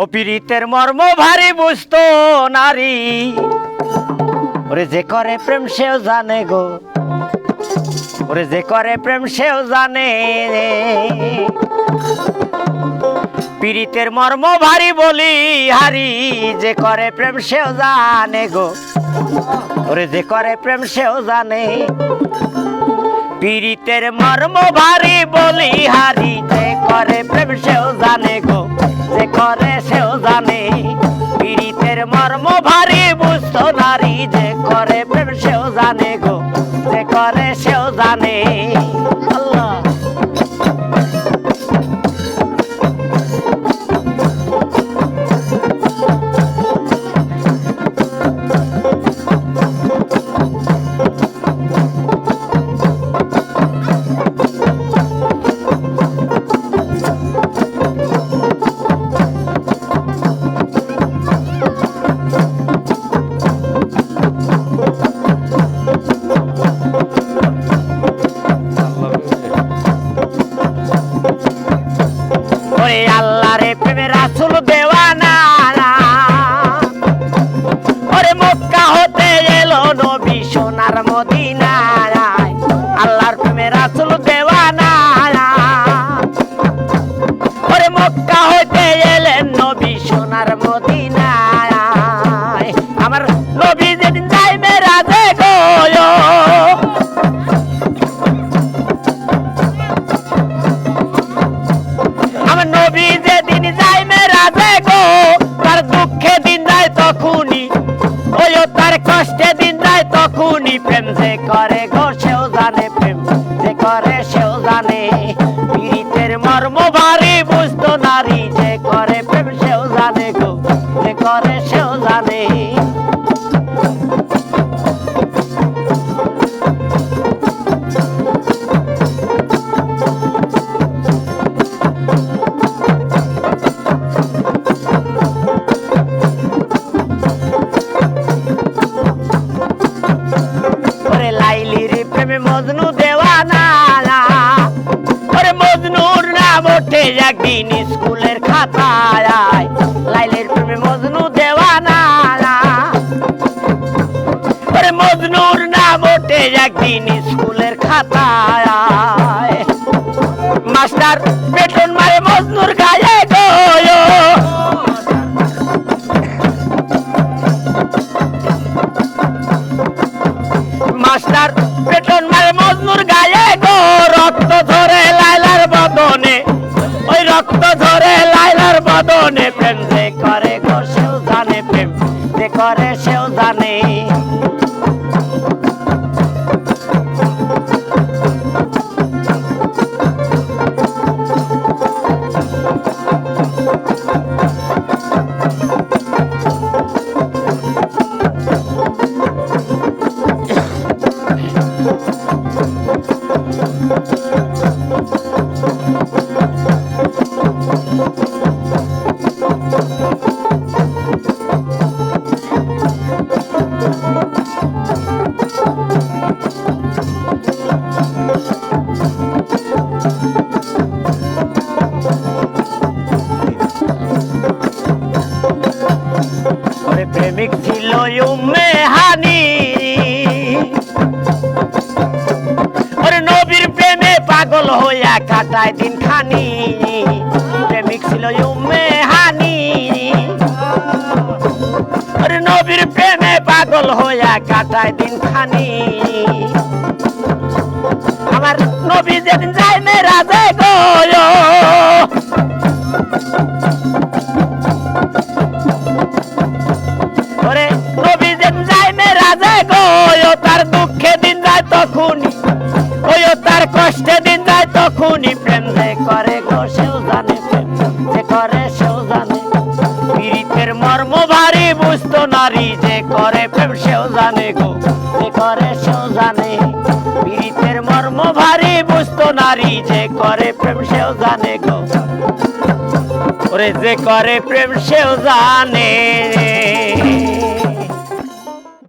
ও পীড়িতের মর্ম ভারী বুঝতো নারী। ওরে যে করে প্রেম সেও জানে গো। ওরে যে করে প্রেম সেও জানে। পীড়িতের মর্ম ভারী বলি হারি, যে করে প্রেম সেও জানে গো। ওরে যে করে প্রেম সেও জানে। পীড়িতের মর্ম ভারী বলি হারি। যে করে প্রেম সেও জানে গো, যে করে সেও জানে। পীড়িতের মর্ম ভারী বুঝতো নারী, যে করে প্রেম সেও জানে গো, যে করে সেও জানে। মদিনায় আল্লাহর প্রেমে রাসুল দেওয়ানা ওরে মক্কা হইতে এলেন নবী মর্ম ভারী বুঝতো নারী যে করে প্রেম, সেও জানে গো, যে করে সেও জানে। লাইলির মজনু দেওয়ানা ওরে মজনুর নাম একদিন স্কুলের খাতায় লাইলির প্রেমে মজনু দেওয়ানা মজনুর নাম ওঠে একদিন স্কুলের খাতায় মাস্টার বেতন মারে মজনুর গায়ে গো মাস্টার বেতন মারে মজনুর গায়ে গো লাইলার বদনে প্রেম প্রেমিক ছিল উম্মে হানি ওরে নবীর প্রেমে পাগল হইয়া কাটায় দিন খানি প্রেমিক ছিল পাগল হইয়া কাটায় দিন খানি আমার নবী যেদিন যায় মেরা যায় গো। ভারী বুঝতো নারী যে করে প্রেম সেও জানে গো, যে করে সেও জানে। পীড়িতের মর্ম ভারী, বুঝতো নারী যে করে প্রেম সেও জানে গো। ওরে যে করে প্রেম সেও জানে।